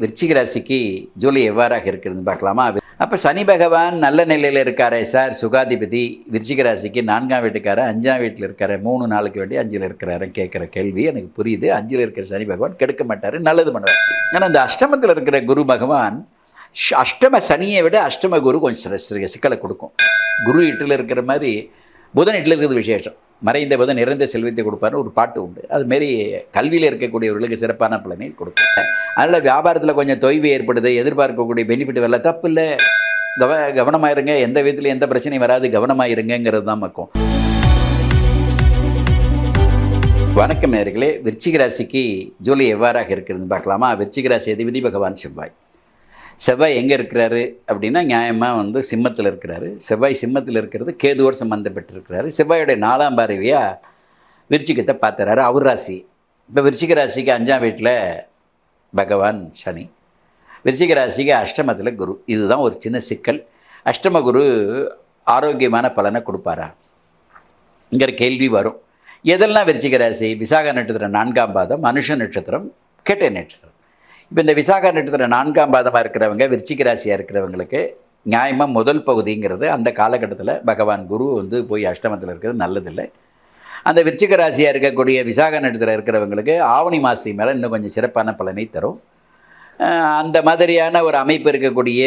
விருச்சிக ராசிக்கு ஜூலை எவ்வாறாக இருக்குதுன்னு பார்க்கலாமா? அப்போ சனி பகவான் நல்ல நிலையில் இருக்காரே சார். சுகாதிபதி விருச்சிக ராசிக்கு நான்காம் வீட்டுக்காரர் அஞ்சாம் வீட்டில் இருக்காரு. மூணு நாளுக்கு வேண்டிய அஞ்சில் இருக்கிறாரு கேட்குற கேள்வி. எனக்கு புரியுது. அஞ்சில் இருக்கிற சனி பகவான் கெடுக்க மாட்டார் நல்லது பண்ணுவார். ஆனால் அந்த அஷ்டமத்தில் இருக்கிற குரு பகவான் அஷ்டம சனியை விட அஷ்டம குரு கொஞ்சம் சிக்கலை கொடுக்கும். குரு இட்டில் இருக்கிற மாதிரி புதன் இட்டில் இருக்கிறது விசேஷம். மறைந்த புதன் நிறைந்த செல்வத்தை கொடுப்பாருன்னு ஒரு பாட்டு உண்டு. அதுமாரி கல்வியில் இருக்கக்கூடியவர்களுக்கு சிறப்பான பலனை கொடுக்கும். அதனால் வியாபாரத்தில் கொஞ்சம் தொய்வு ஏற்படுது எதிர்பார்க்கக்கூடிய பெனிஃபிட் வரல. தப்பு இல்லை கவ கவனமாக இருங்க எந்த விதத்தில் எந்த பிரச்சனையும் வராது. கவனமாக இருங்கங்கிறது தான் மக்கும் வணக்கம் நேர்களே. விருச்சிக ராசிக்கு ஜூலை எவ்வாறாக இருக்கிறதுன்னு பார்க்கலாமா? விருச்சிக ராசி அதிபதி பகவான் செவ்வாய். செவ்வாய் எங்கே இருக்கிறாரு அப்படின்னா நியாயமாக வந்து சிம்மத்தில் இருக்கிறாரு. செவ்வாய் சிம்மத்தில் இருக்கிறது கேதுவோடு சம்மந்தப்பட்டிருக்கிறாரு செவ்வாயோடைய நாலாம் பார்வையாக விருச்சிகத்தை பார்த்துறாரு. அவர் ராசி. இப்போ விருச்சிக ராசிக்கு அஞ்சாம் வீட்டில் பகவான் சனி. விருச்சிக ராசிக்கு அஷ்டமத்தில் குரு. இதுதான் ஒரு சின்ன சிக்கல். அஷ்டம குரு ஆரோக்கியமான பலனை கொடுப்பாரா? இங்கிற கேள்வி வரும். எதெல்லாம் விருச்சிக ராசி? விசாக நட்சத்திரம் நான்காம் பாதம் மனுஷ நட்சத்திரம் கேட்டை நட்சத்திரம். இப்போ இந்த விசாக நட்சத்திரம் நான்காம் பாதமாக இருக்கிறவங்க விருச்சிக ராசியாக இருக்கிறவங்களுக்கு நியாயமாக முதல் பகுதிங்கிறது அந்த காலகட்டத்தில் பகவான் குரு வந்து போய் அஷ்டமத்தில் இருக்கிறது நல்லதில்லை. அந்த விருச்சிக ராசியாக இருக்கக்கூடிய விசாக நட்சத்திரம் இருக்கிறவங்களுக்கு ஆவணி மாசி மேலே இன்னும் கொஞ்சம் சிறப்பான பலனை தரும். அந்த மாதிரியான ஒரு அமைப்பு இருக்கக்கூடிய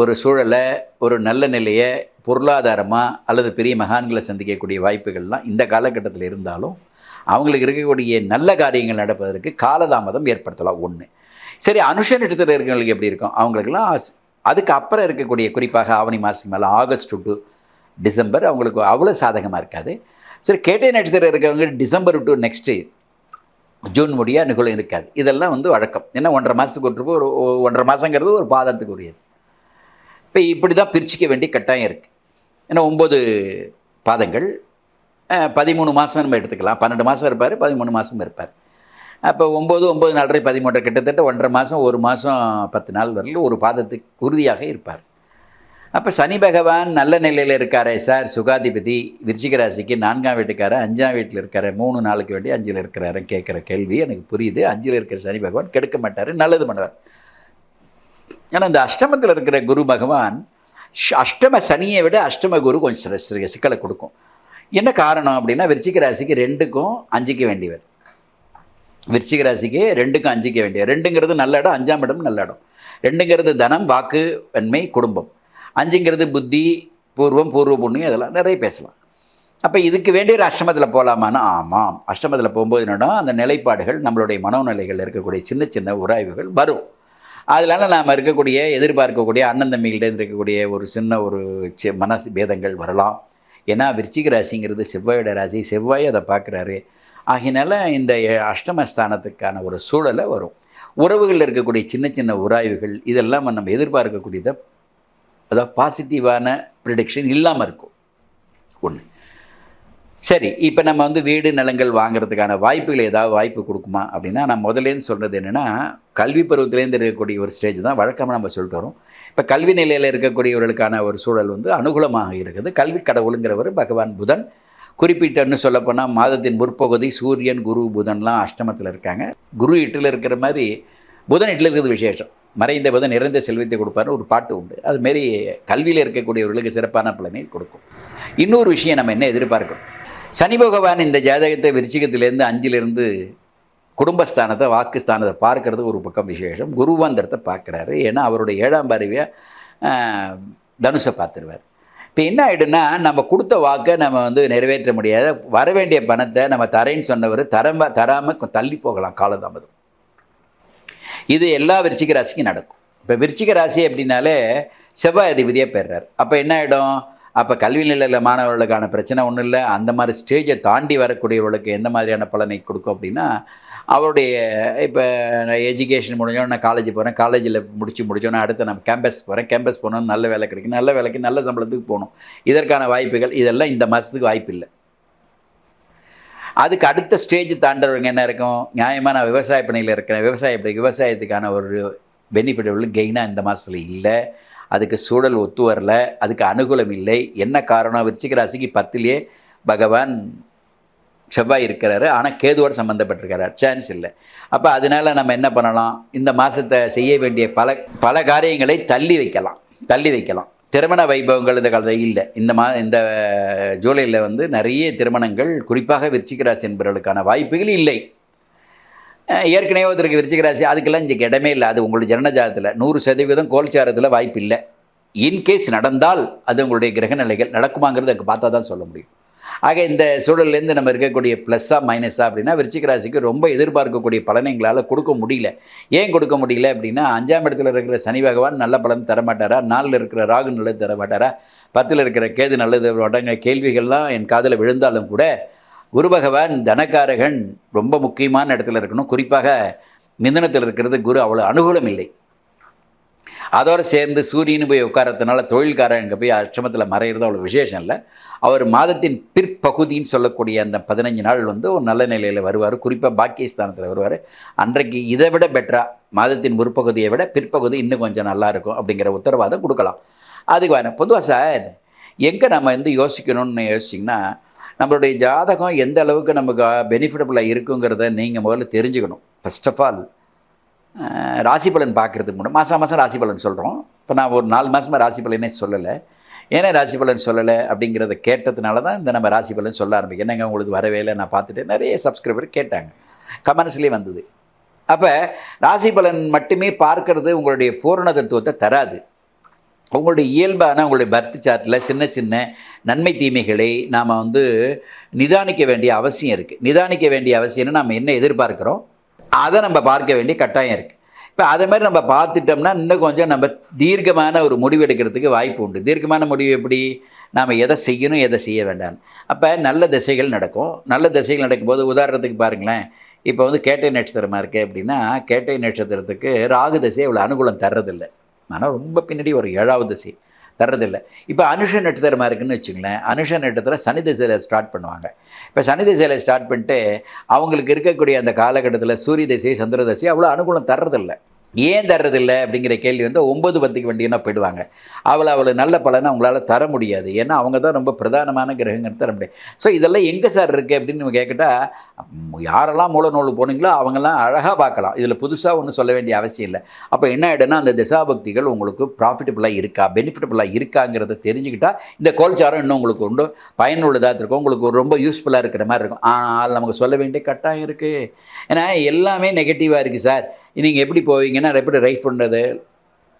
ஒரு சூழலை ஒரு நல்ல நிலையை பொருளாதாரமாக அல்லது பெரிய மகான்களை சந்திக்கக்கூடிய வாய்ப்புகள்லாம் இந்த காலகட்டத்தில் இருந்தாலும் அவங்களுக்கு இருக்கக்கூடிய நல்ல காரியங்கள் நடப்பதற்கு காலதாமதம் ஏற்படுத்தலாம் ஒன்று சரி அனுஷ நட்சத்திரம் இருக்கிறவங்களுக்கு எப்படி இருக்கும்? அவங்களுக்கெல்லாம் அதுக்கு அப்புறம் இருக்கக்கூடிய குறிப்பாக ஆவணி மாதம் மேலே ஆகஸ்ட் டு டிசம்பர் அவங்களுக்கு அவ்வளோ சாதகமாக இருக்காது. சரி கேட்டை நட்சத்திரம் இருக்கிறவங்க டிசம்பர் டு நெக்ஸ்ட் ஜூன் முடிய நிகழும் இருக்காது. இதெல்லாம் வந்து வழக்கம். ஏன்னா ஒன்றரை மாதத்துக்கு ஒரு ஒரு ஒன்றரை மாதங்கிறது ஒரு பாதத்துக்கு உரியது இப்போ இப்படி தான் பிரிச்சிக்க வேண்டிய கட்டாயம் இருக்குது ஏன்னா ஒம்பது பாதங்கள். பதிமூணு மாதம் நம்ம எடுத்துக்கலாம். பன்னெண்டு மாதம் இருப்பார் பதிமூணு மாதம் இருப்பார். அப்போ ஒம்பது ஒம்பது நாலரை பதிமூன்று கிட்டத்தட்ட ஒன்றரை மாதம் ஒரு மாதம் பத்து நாள் வரல ஒரு பாதத்துக்கு உறுதியாக இருப்பார். அப்போ சனி பகவான் நல்ல நிலையில் இருக்காரே சார். சுகாதிபதி விருச்சிக ராசிக்கு நான்காம் வீட்டுக்காரு அஞ்சாம் வீட்டில் இருக்காரு. மூணு நாளுக்கு வேண்டி அஞ்சில் இருக்கிறாரு கேட்குற கேள்வி எனக்கு புரியுது. அஞ்சில் இருக்கிற சனி பகவான் கெடுக்க மாட்டார் நல்லது பண்ணுவார். ஆனால் இந்த அஷ்டமத்தில் இருக்கிற குரு பகவான் அஷ்டம சனியை விட அஷ்டம குரு கொஞ்சம் சிக்கலை கொடுக்கும். என்ன காரணம் அப்படின்னா விருச்சிக ராசிக்கு ரெண்டுக்கும் அஞ்சிக்க வேண்டியவர். விருச்சிக ராசிக்கு ரெண்டுக்கும் அஞ்சிக்க வேண்டியவர். ரெண்டுங்கிறது நல்ல இடம் அஞ்சாம் இடம் நல்ல இடம். ரெண்டுங்கிறது தனம் வாக்கு வன்மை குடும்பம். அஞ்சுங்கிறது புத்தி பூர்வம் பூர்வ புண்ணியம் இதெல்லாம் நிறைய பேசலாம். அப்போ இதுக்கு வேண்டிய ஒரு அஷ்டமத்தில் போகலாமான்னா ஆமாம். அஷ்டமத்தில் போகும்போது என்னன்னா அந்த நிலைப்பாடுகள் நம்மளுடைய மனோநிலைகள் இருக்கக்கூடிய சின்ன சின்ன உராய்வுகள் வரும். அதனால் நாம் இருக்கக்கூடிய எதிர்பார்க்கக்கூடிய அண்ணன் தம்பிகள்ட்ட இருக்கக்கூடிய ஒரு சின்ன ஒரு சி- மனசு பேதங்கள் வரலாம். ஏன்னா விருச்சிக ராசிங்கிறது செவ்வாயோட ராசி செவ்வாய் அதை பார்க்குறாரு. ஆகினால இந்த அஷ்டமஸ்தானத்துக்கான ஒரு சூழலை வரும். உறவுகளில் இருக்கக்கூடிய சின்ன சின்ன உராய்வுகள் இதெல்லாம் நம்ம எதிர்பார்க்கக்கூடியதை அதாவது பாசிட்டிவான ப்ரிடிக்ஷன் இல்லாமல் இருக்கும். ஒன்று சரி இப்போ நம்ம வந்து வீடு நிலங்கள் வாங்குறதுக்கான வாய்ப்புகள் ஏதாவது வாய்ப்பு கொடுக்குமா? அப்படின்னா நான் முதலேருந்து சொல்கிறது என்னென்னா கல்வி பருவத்திலேருந்து இருக்கக்கூடிய ஒரு ஸ்டேஜ் தான் வழக்கமாக நம்ம சொல்லிட்டு வரோம். இப்போ கல்வி நிலையில் இருக்கக்கூடியவர்களுக்கான ஒரு சூழல் வந்து அனுகூலமாக இருக்குது. கல்வி கடவுளுங்கிறவர் பகவான் புதன். குறிப்பிட்டன்னு சொல்லப்போனால் மாதத்தின் முற்பகுதி சூரியன் குரு புதன்லாம் அஷ்டமத்தில் இருக்காங்க. குரு இட்டில் இருக்கிற மாதிரி புதன் இட்டில் இருக்கிறது விசேஷம். மறைந்த போது நிறைந்த செல்வத்தை கொடுப்பார்னு ஒரு பாட்டு உண்டு. அதுமாரி கல்வியில் இருக்கக்கூடியவர்களுக்கு சிறப்பான பலனை கொடுக்கும். இன்னொரு விஷயம் நம்ம என்ன எதிர்பார்க்கணும் சனி பகவான் இந்த ஜாதகத்தை விருச்சிகத்திலேருந்து அஞ்சிலிருந்து குடும்பஸ்தானத்தை வாக்குஸ்தானத்தை பார்க்கறது ஒரு பக்கம் விசேஷம். குருவாந்தரத்தை பார்க்குறாரு. ஏன்னா அவருடைய ஏழாம் பருவியை தனுஷை பார்த்துருவார். இப்போ என்ன ஆகிடுன்னா நம்ம கொடுத்த வாக்கை நம்ம வந்து நிறைவேற்ற முடியாத. வர வேண்டிய பணத்தை நம்ம தரேன்னு சொன்னவர் தரம்ப தராமல் தள்ளி போகலாம் காலதாமதம். இது எல்லா விருச்சிக ராசிக்கும் நடக்கும். இப்போ விருச்சிக ராசி அப்படின்னாலே செவ்வாய் அதிபதியாக பெறுறார் அப்போ என்ன ஆகிடும் அப்போ கல்வி நிலையில் மாணவர்களுக்கான பிரச்சனை ஒன்றும் இல்லை. அந்த மாதிரி ஸ்டேஜை தாண்டி வரக்கூடியவர்களுக்கு எந்த மாதிரியான பலனை கொடுக்கும் அப்படின்னா அவருடைய இப்போ நான் எஜுகேஷன் முடிஞ்சோன்னு நான் காலேஜ் போகிறேன் காலேஜில் முடிச்சு முடிச்சோன்னே அடுத்து நான் கேம்பஸ் போகிறேன் கேம்பஸ் போனோம் நல்ல வேலை கிடைக்கும். நல்ல வேலைக்கு நல்ல சம்பளத்துக்கு போகணும். இதற்கான வாய்ப்புகள் இதெல்லாம் இந்த மாதத்துக்கு வாய்ப்பு இல்லை அதுக்கு அடுத்த ஸ்டேஜ் தாண்டவங்க என்ன இருக்கும்? நியாயமாக நான் விவசாய பணியில் இருக்கிறேன். விவசாய விவசாயத்துக்கான ஒரு பெனிஃபிட் உள்ள கெயினாக இந்த மாதத்தில் இல்லை. அதுக்கு சூழல் ஒத்து வரல. அதுக்கு அனுகூலம் இல்லை. என்ன காரணம்? விருச்சிக ராசிக்கு பத்திலேயே பகவான் செவ்வாய் இருக்கிறாரு. ஆனால் கேதுவோடு சம்மந்தப்பட்டிருக்கிறார் சான்ஸ் இல்லை. அப்போ அதனால நம்ம என்ன பண்ணலாம்? இந்த மாதத்தை செய்ய வேண்டிய பல பல காரியங்களை தள்ளி வைக்கலாம். தள்ளி வைக்கலாம். திருமண வைபவங்கள் இந்த காலத்தில் இல்லை. இந்த மா இந்த ஜூலையில் வந்து நிறைய திருமணங்கள் குறிப்பாக விருச்சிகராசி என்பவர்களுக்கான வாய்ப்புகள் இல்லை. ஏற்கனவே ஒருத்தருக்கு விருச்சிகராசி அதுக்கெல்லாம் இங்கே இடமே இல்லை. அது உங்களுடைய ஜனனஜாதத்தில் நூறு சதவீதம் கோல்சாரத்தில் வாய்ப்பு இல்லை. இன்கேஸ் நடந்தால் அது உங்களுடைய கிரகநிலைகள் நடக்குமாங்கிறது அதுக்கு பார்த்தா தான் சொல்ல முடியும். ஆக இந்த சூழல்லேருந்து நம்ம இருக்கக்கூடிய ப்ளஸ்ஸாக மைனஸாக அப்படின்னா விருச்சிக ராசிக்கு ரொம்ப எதிர்பார்க்கக்கூடிய பலனை எங்களால் கொடுக்க முடியல. ஏன் கொடுக்க முடியல அப்படின்னா அஞ்சாம் இடத்துல இருக்கிற சனி பகவான் நல்ல பலன் தரமாட்டாரா? நாலில் இருக்கிற ராகு நல்லது தரமாட்டாரா? பத்தில் இருக்கிற கேது நல்லது அடங்க கேள்விகள்லாம் என் காதில் விழுந்தாலும் கூட குரு பகவான் தனக்காரகன் ரொம்ப முக்கியமான இடத்துல இருக்கணும். குறிப்பாக மிதனத்தில் இருக்கிறது குரு அவ்வளோ அனுகூலம் இல்லை. அதோடு சேர்ந்து சூரியன் போய் உட்காரத்தினால தொழில்காரன் இங்கே போய் அஷ்டமத்தில் மறையிறது அவ்வளோ விசேஷம் இல்லை. அவர் மாதத்தின் பிற்பகுதின்னு சொல்லக்கூடிய அந்த பதினஞ்சு நாள் வந்து ஒரு நல்ல நிலையில் வருவார். குறிப்பாக பாக்கியஸ்தானத்தில் வருவார். அன்றைக்கு இதை விட பெட்டராக மாதத்தின் முற்பகுதியை விட பிற்பகுதி இன்னும் கொஞ்சம் நல்லா இருக்கும் அப்படிங்கிற உத்தரவாதம் கொடுக்கலாம். அதுக்கு வேணும் பொதுவாக சார் எங்கே நம்ம வந்து யோசிக்கணும்னு யோசிச்சிங்கன்னா நம்மளுடைய ஜாதகம் எந்த அளவுக்கு நமக்கு பெனிஃபிட்டபுளாக இருக்குங்கிறத நீங்கள் முதல்ல தெரிஞ்சுக்கணும். ஃபர்ஸ்ட் ஆஃப் ஆல் ராசி பலன் பார்க்குறதுக்கு முன்னாடி மாதம் மாதம் ராசி பலன் சொல்கிறோம் இப்போ நான் ஒரு நாலு மாதமாக ராசி பலனே சொல்லலை. ஏன்னா ராசி பலன் சொல்லலை அப்படிங்கிறத கேட்டதுனால தான் இந்த நம்ம ராசி பலன் சொல்ல ஆரம்பிக்கும் என்னங்க உங்களுக்கு வரவே இல்லை நான் பார்த்துட்டு நிறைய சப்ஸ்கிரைபர் கேட்டாங்க. கமெண்ட்ஸ்லேயே வந்தது. அப்போ ராசி பலன் மட்டுமே பார்க்கறது உங்களுடைய பூரண தத்துவத்தை தராது. உங்களுடைய இயல்பான உங்களுடைய பர்த் சார்ட்டில் சின்ன சின்ன நன்மை தீமைகளை நாம் வந்து நிதானிக்க வேண்டிய அவசியம் இருக்குது நிதானிக்க வேண்டிய அவசியம்னு நம்ம என்ன எதிர்பார்க்குறோம்? அதை நம்ம பார்க்க வேண்டிய கட்டாயம் இருக்குது இப்போ அதை மாதிரி நம்ம பார்த்துட்டோம்னா இன்னும் கொஞ்சம் நம்ம தீர்க்கமான ஒரு முடிவு எடுக்கிறதுக்கு வாய்ப்பு உண்டு. தீர்க்கமான முடிவு எப்படி? நாம் எதை செய்யணும் எதை செய்ய வேண்டாம். அப்போ நல்ல திசைகள் நடக்கும். நல்ல திசைகள் நடக்கும்போது உதாரணத்துக்கு பாருங்களேன். இப்போ வந்து கேட்டை நட்சத்திரமாக இருக்குது அப்படின்னா கேட்டை நட்சத்திரத்துக்கு ராகு திசை அவ்வளோ அனுகூலம் தர்றதில்லை. ஆனால் ரொம்ப பின்னாடி ஒரு ஏழாவது திசை. தர்றதில்லை. இப்போ அனுஷ நட்சத்திரமாக இருக்குன்னு வச்சுங்களேன் அனுஷ நட்சத்திரம் சனி திசையில் ஸ்டார்ட் பண்ணுவாங்க. இப்போ சனி திசையில் ஸ்டார்ட் பண்ணிட்டு அவங்களுக்கு இருக்கக்கூடிய அந்த காலகட்டத்தில் சூரிய திசை சந்திர திசை அவ்வளோ அனுகூலம் தர்றதில்லை. ஏன் தர்றதில்லை அப்படிங்கிற கேள்வி வந்து ஒன்பது பத்துக்கு வண்டினா போயிடுவாங்க? அவளை அவளை நல்ல பலனை அவங்களால தர முடியாது. ஏன்னா அவங்க தான் ரொம்ப பிரதானமான கிரகங்கிறது தர முடியாது. ஸோ இதெல்லாம் எங்கே சார் இருக்குது அப்படின்னு நம்ம கேட்கட்டா யாரெல்லாம் மூல நூல் போனீங்களோ அவங்கெல்லாம் அழகாக பார்க்கலாம். இதில் புதுசாக ஒன்றும் சொல்ல வேண்டிய அவசியம் இல்லை. அப்போ என்ன ஆகிடும்னா அந்த திசாபக்திகள் உங்களுக்கு ப்ராஃபிட்டபுளாக இருக்கா பெனிஃபிட்டபுளாக இருக்காங்கிறத தெரிஞ்சுக்கிட்டால் இந்த கோல்சாரம் இன்னும் உங்களுக்கு உண்டு பயனுள்ளதாக இருக்கும் உங்களுக்கு ரொம்ப யூஸ்ஃபுல்லாக இருக்கிற மாதிரி இருக்கும். ஆனால் நமக்கு சொல்ல வேண்டிய கட்டாயம் இருக்குது ஏன்னா எல்லாமே நெகட்டிவாக இருக்குது சார். நீங்கள் எப்படி போவீங்கன்னா எப்படி லைஃப் பண்ணுறது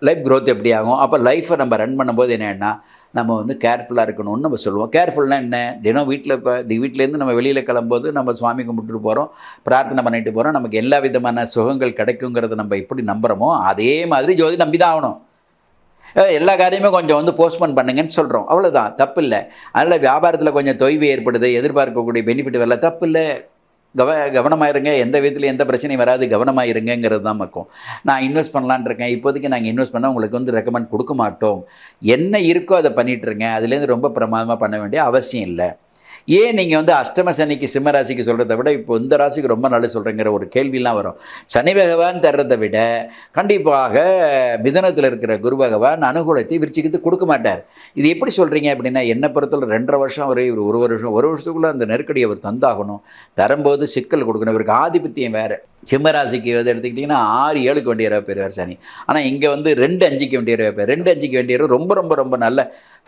லைஃப் க்ரோத் எப்படி ஆகும்? அப்போ லைஃப்பை நம்ம ரன் பண்ணும்போது என்னென்னா நம்ம வந்து கேர்ஃபுல்லாக இருக்கணும்னு நம்ம சொல்லுவோம். கேர்ஃபுல்னால் என்ன? தினம் வீட்டில் இப்போ வீட்டிலேருந்து நம்ம வெளியில் கிளம்போது நம்ம சுவாமி கும்பிட்டுட்டு போகிறோம் பிரார்த்தனை பண்ணிட்டு போகிறோம் நமக்கு எல்லா விதமான சுகங்கள் கிடைக்குங்கிறத நம்ம எப்படி நம்புகிறோமோ அதே மாதிரி ஜோதி நம்பி தான் ஆகணும். எல்லா காரியமும் கொஞ்சம் வந்து போஸ்ட்போன் பண்ணுங்கன்னு சொல்கிறோம் அவ்வளோதான் தப்பு இல்லை அதனால் வியாபாரத்தில் கொஞ்சம் தொய்வு ஏற்படுது எதிர்பார்க்கக்கூடிய பெனிஃபிட் வரல. தப்பு இல்லை கவ கவனமாக இருங்க எந்த விதத்தில் எந்த பிரச்சனையும் வராது. கவனமாக இருங்கங்கிறது தான் மக்கும் நான் இன்வெஸ்ட் பண்ணலான் இருக்கேன் இப்போதைக்கு நாங்கள் இன்வெஸ்ட் பண்ணால் உங்களுக்கு வந்து ரெக்கமெண்ட் கொடுக்க மாட்டோம். என்ன இருக்கோ அதை பண்ணிகிட்ருங்க அதுலேருந்து ரொம்ப பிரமாதமாக பண்ண வேண்டிய அவசியம் இல்லை. ஏன் நீங்கள் வந்து அஷ்டம சனிக்கு சிம்ம ராசிக்கு சொல்கிறத விட இப்போ இந்த ராசிக்கு ரொம்ப நல்லது சொல்கிறேங்கிற ஒரு கேள்விலாம் வரும். சனி பகவான் தர்றதை விட கண்டிப்பாக மிதனத்தில் இருக்கிற குரு பகவான் அனுகூலத்தை விரிச்சிக்கிட்டு கொடுக்க மாட்டார். இது எப்படி சொல்கிறீங்க அப்படின்னா என்னை பொறுத்தவரை ரெண்டரை வருஷம் வரை இவர் ஒரு வருஷம் ஒரு வருஷத்துக்குள்ளே அந்த நெருக்கடியை அவர் தந்தாகணும். தரும்போது சிக்கல் கொடுக்கணும். இவருக்கு ஆதிபத்தியம் வேறு. சிம்மராசிக்கு வந்து எடுத்துக்கிட்டிங்கன்னா ஆறு ஏழுக்கு வேண்டியவராக பெறுவார் சனி. ஆனால் இங்கே வந்து ரெண்டு அஞ்சுக்கு வேண்டியவராக பேர் ரெண்டு அஞ்சுக்கு வேண்டியவர் ரொம்ப ரொம்ப ரொம்ப நல்ல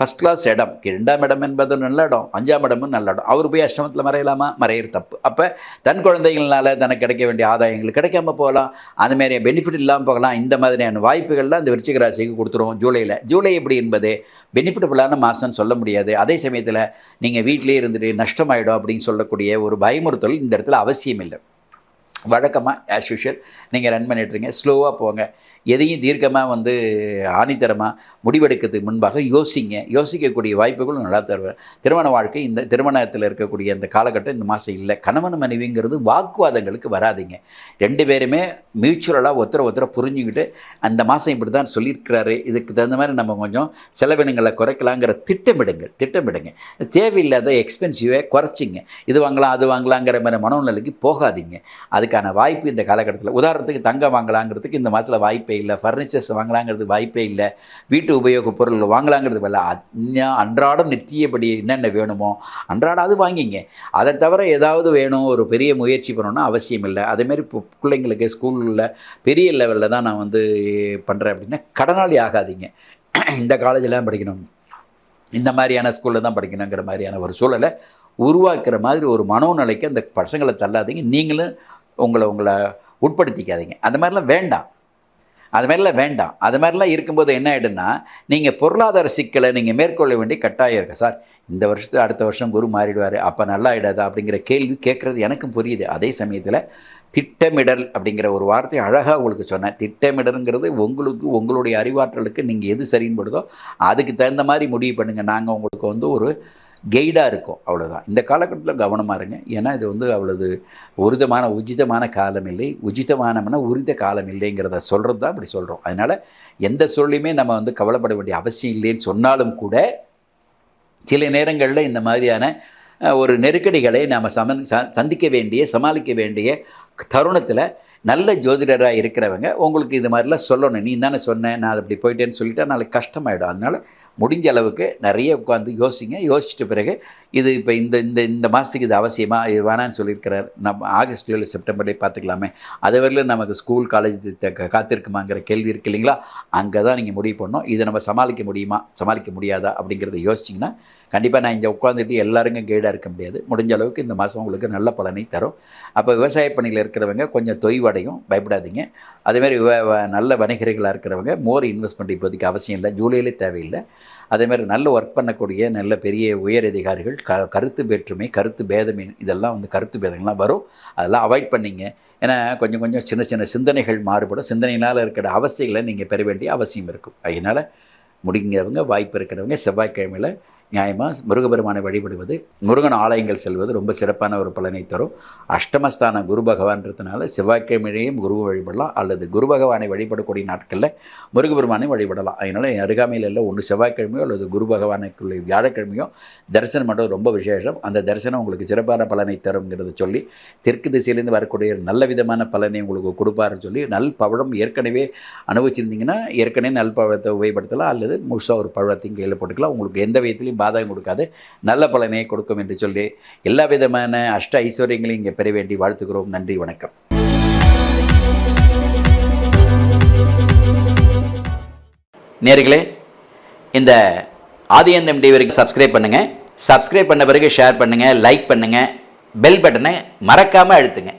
ஃபஸ்ட் கிளாஸ் இடம். ரெண்டாம் இடம் என்பது நல்ல இடம். அஞ்சாம் இடமும் நல்ல இடம். அவர் போய் அஷ்டமத்தில் மறையலாமா? மறையிற தப்பு. அப்போ தன் குழந்தைகள்னால தனக்கு கிடைக்க வேண்டிய ஆதாயங்கள் கிடைக்காம போகலாம். அந்த மாதிரி பெனிஃபிட் இல்லாமல் போகலாம். இந்த மாதிரியான வாய்ப்புகள்லாம் இந்த விருச்சிக ராசிக்கு கொடுத்துருவோம் ஜூலையில் ஜூலை எப்படி என்பது பெனிஃபிட்டபுளான மாதம்னு சொல்ல முடியாது. அதே சமயத்தில் நீங்கள் வீட்டிலே இருந்துட்டு நஷ்டமாயிடும் அப்படின்னு சொல்லக்கூடிய ஒரு பயமுறுத்தல் இந்த இடத்துல அவசியம் இல்லை வழக்கமாக ஆஸ் யூஷுவல் நீங்கள் ரன் பண்ணிட்டுருங்க. ஸ்லோவாக போங்க. எதையும் தீர்க்கமாக வந்து ஆணித்தரமாக முடிவெடுக்கிறதுக்கு முன்பாக யோசிங்க. யோசிக்கக்கூடிய வாய்ப்புகளும் நல்லா தருவேன் திருமண வாழ்க்கை இந்த திருமணத்தில் இருக்கக்கூடிய அந்த காலகட்டம் இந்த மாதம் இல்லை. கணவன் மனைவிங்கிறது வாக்குவாதங்களுக்கு வராதிங்க. ரெண்டு பேருமே மியூச்சுவலாக ஒருத்தரை ஒருத்தரை புரிஞ்சுக்கிட்டு அந்த மாதம் இப்படி தான் சொல்லியிருக்கிறாரு. இதுக்கு தகுந்த மாதிரி நம்ம கொஞ்சம் செலவினங்களை குறைக்கலாங்கிற திட்டமிடுங்கள். திட்டமிடுங்க. தேவையில்லாத எக்ஸ்பென்சிவை குறைச்சிங்க. இது வாங்கலாம் அது வாங்கலாங்கிற மாதிரி மனநிலைக்கு போகாதீங்க. அதுக்கு அதுக்கான வாய்ப்பு இந்த காலகட்டத்தில். உதாரணத்துக்கு தங்கம் வாங்கலாங்கிறதுக்கு இந்த மாதத்தில் வாய்ப்பே இல்லை. ஃபர்னிச்சர்ஸ் வாங்கலாங்கிறது வாய்ப்பே இல்லை. வீட்டு உபயோகப் பொருள் வாங்கலாங்கிறது இல்லை அந்நா அன்றாடம் நித்தியபடி என்னென்ன வேணுமோ அன்றாடம் அது வாங்கிங்க. அதை தவிர ஏதாவது வேணும் ஒரு பெரிய முயற்சி பண்ணணும்னா அவசியம் இல்லை. அதேமாரி இப்போ பிள்ளைங்களுக்கு ஸ்கூலில் பெரிய லெவலில் தான் நான் வந்து பண்ணுறேன் அப்படின்னா கடனாளி ஆகாதீங்க. இந்த காலேஜில் படிக்கணும். இந்த மாதிரியான ஸ்கூலில் தான் படிக்கணுங்கிற மாதிரியான ஒரு சூழலை உருவாக்குற மாதிரி ஒரு மனோநிலைக்கு அந்த பசங்களை தள்ளாதீங்க. நீங்களும் உங்களை உங்களை உட்படுத்திக்காதீங்க. அந்த மாதிரிலாம் வேண்டாம். அது மாதிரிலாம் வேண்டாம். அது மாதிரிலாம் இருக்கும்போது என்ன ஆகிடுன்னா நீங்கள் பொருளாதார சிக்கலை நீங்கள் மேற்கொள்ள வேண்டிய கட்டாயம் இருக்கு. சார் இந்த வருஷத்து அடுத்த வருஷம் குரு மாறிடுவார். அப்போ நல்லா ஆகிடாதா அப்படிங்கிற கேள்வி கேட்குறது எனக்கும் புரியுது. அதே சமயத்தில் திட்டமிடல் அப்படிங்கிற ஒரு வார்த்தை அழகாக உங்களுக்கு சொன்னேன். திட்டமிடலுங்கிறது உங்களுக்கு உங்களுடைய அறிவாற்றலுக்கு நீங்கள் எது சரின்னு படுதோ அதுக்கு தகுந்த மாதிரி முடிவு பண்ணுங்கள் நாங்கள் உங்களுக்கு வந்து ஒரு கெய்டாக இருக்கும் அவ்வளோதான் இந்த காலகட்டத்தில் கவனமாக இருங்க. ஏன்னா இது வந்து அவ்வளவு உரிதமான உச்சிதமான காலம் இல்லை. உச்சிதமானம்னா உரித காலம் இல்லைங்கிறத சொல்கிறது தான் இப்படி சொல்கிறோம் அதனால் எந்த சூழ்நிலையுமே நம்ம வந்து கவலைப்பட வேண்டிய அவசியம் இல்லைன்னு சொன்னாலும் கூட சில நேரங்களில் இந்த மாதிரியான ஒரு நெருக்கடிகளை நாம் சம ச- சந்திக்க வேண்டிய சமாளிக்க வேண்டிய தருணத்தில் நல்ல ஜோதிடராக இருக்கிறவங்க உங்களுக்கு இது மாதிரிலாம் சொல்லணும். நீ தானே சொன்னேன் நான் அப்படி போயிட்டேன்னு சொல்லிட்டா நாளைக்கு கஷ்டமாயிடும். அதனால் முடிஞ்ச அளவுக்கு நிறைய உட்காந்து யோசிங்க. யோசிச்சிட்ட பிறகு இது இப்போ இந்த இந்த இந்த மாதத்துக்கு இது அவசியமா? இது வேணான்னு சொல்லியிருக்கிறார். நம்ம ஆகஸ்ட்ல இல்லை செப்டம்பர்லேயே பார்த்துக்கலாமே. அது வரையிலும் நமக்கு ஸ்கூல் காலேஜ் காத்திருக்குமாங்கிற கேள்வி இருக்கு இல்லைங்களா? அங்கே தான் நீங்கள் முடிவு பண்ணணும். இதை நம்ம சமாளிக்க முடியுமா? சமாளிக்க முடியாதா? அப்படிங்கிறத யோசிச்சிங்கன்னா கண்டிப்பாக நான் இங்கே உட்காந்துட்டு எல்லாருக்கும் கைடாக இருக்க முடியாது. முடிஞ்ச அளவுக்கு இந்த மாதம் உங்களுக்கு நல்ல பலனை தரும். அப்போ விவசாய பணியில் இருக்கிறவங்க கொஞ்சம் தொய்வடையும் பயப்படாதீங்க. அதேமாதிரி வ- வ- நல்ல வணிகர்களாக இருக்கிறவங்க மோர் இன்வெஸ்ட்மெண்ட் இப்போதைக்கு அவசியம் இல்லை ஜூலையிலே தேவையில்லை. அதேமாதிரி நல்ல ஒர்க் பண்ணக்கூடிய நல்ல பெரிய உயர் அதிகாரிகள் க கருத்து வேற்றுமை கருத்து பேதம் இதெல்லாம் வந்து கருத்து பேதங்கள்லாம் வரும். அதெல்லாம் அவாய்ட் பண்ணிங்க. ஏன்னா கொஞ்சம் கொஞ்சம் சின்ன சின்ன சிந்தனைகள் மாறுபடும். சிந்தனையினால் இருக்கிற அவசியங்களை நீங்கள் பெற வேண்டிய அவசியம் இருக்கும். அதனால் முடிங்கிறவங்க வாய்ப்பு இருக்கிறவங்க செவ்வாய்க்கிழமையில் நியாயமாக முருகபெருமானை வழிபடுவது முருகன் ஆலயங்கள் செல்வது ரொம்ப சிறப்பான ஒரு பலனை தரும். அஷ்டமஸ்தான குரு பகவான்றதுனால செவ்வாய்க்கிழமையிலேயும் குருவை வழிபடலாம். அல்லது குரு பகவானை வழிபடக்கூடிய நாட்களில் முருகபெருமானை வழிபடலாம். அதனால் என் அருகாமையில் இல்லை ஒன்று செவ்வாய்க்கிழமையோ அல்லது குரு பகவானுக்குள்ள வியாழக்கிழமையோ தரிசனம் பண்ணுறது ரொம்ப விசேஷம். அந்த தரிசனம் உங்களுக்கு சிறப்பான பலனை தருங்கிறத சொல்லி தெற்கு திசையிலேருந்து வரக்கூடிய நல்ல விதமான பலனை உங்களுக்கு கொடுப்பாருன்னு சொல்லி நல் பவழம் ஏற்கனவே அனுபவிச்சிருந்தீங்கன்னா ஏற்கனவே நல் பழத்தை உபயோகப்படுத்தலாம். அல்லது முழுசாக ஒரு பழத்தையும் கையில் போட்டுக்கலாம். உங்களுக்கு எந்த விதத்துலையும் பாதகம் கொடுக்காது. நல்ல பலனை கொடுக்கும் என்று சொல்லி எல்லா விதமான அஷ்ட ஐஸ்வர்யங்களையும் இங்கே பெற வேண்டி வாழ்த்துக்கிறோம் நன்றி வணக்கம். நேர்களே இந்த ஆதியந்தம் டிவிக்கு சப்ஸ்கிரைப் பண்ணுங்கள் சப்ஸ்கிரைப் பண்ண பிறகு ஷேர் பண்ணுங்கள் லைக் பண்ணுங்கள் பெல் பட்டனை மறக்காமல் அழுத்துங்க.